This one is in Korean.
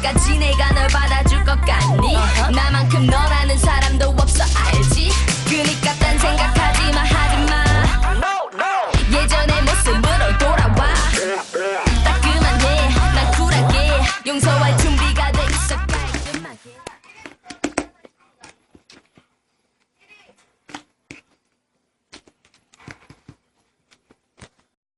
때까지 내가 널 받아줄 것 같니? 나만큼 너라는 사람도